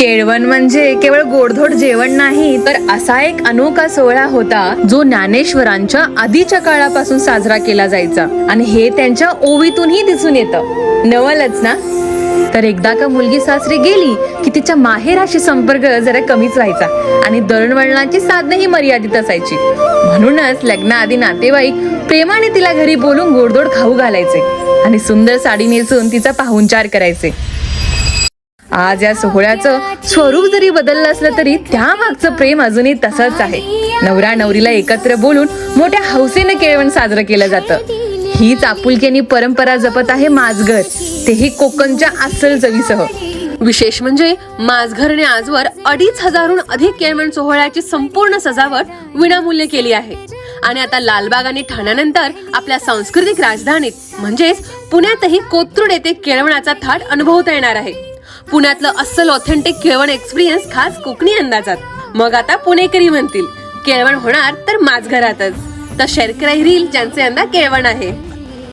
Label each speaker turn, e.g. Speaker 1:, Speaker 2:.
Speaker 1: केळवण म्हणजे केवळ गोडधोड जेवण नाही तर असा एक अनोखा सोहळा होता जो ज्ञानेश्वरांच्या आधीच्या काळापासून साजरा केला जायचा. आणि हे त्यांच्या ओवीतूनही दिसून येतं. नवलच ना? तर एकदा का मुलगी सासरी गेली की तिच्या माहेराशी संपर्क जरा कमीच व्हायचा. आणि दळणवळणाची साधनही मर्यादित असायची. म्हणूनच लग्नाआधी नातेवाईक प्रेमाने तिला घरी बोलून गोडधोड खाऊ घालायचे. आणि सुंदर साडी नेसून तिचा पाहुणचार करायचे. आज या सोहळ्याचं स्वरूप जरी बदललं असलं तरी त्यामागचं प्रेम अजूनही तसंच आहे. नवरा नवरीला एकत्र बोलून मोठ्या हौसेनं केळवण साजरं केलं जातं. हीच आपुलकीनी परंपरा जपत आहे माझघर तेही कोकणच्या अस्सल चवीसह. विशेष म्हणजे माझघरने आजवर अडीच हजारहून अधिक केळवण सोहळ्याची संपूर्ण सजावट विनामूल्य केली आहे. आणि आता लालबाग आणि ठाण्यानंतर आपल्या सांस्कृतिक राजधानीत म्हणजेच पुण्यातही कोथरूड येथे केळवणाचा थाट अनुभवता येणार आहे. पुण्यातलं अस्सल ऑथेंटिक केळवण एक्सपिरियन्स खास कोकणी अंदाजात. मग आता पुणेकरी म्हणतील केळवण होणार तर माझघरातच तर शेअर रील ज्यांचे यंदा केळवण आहे.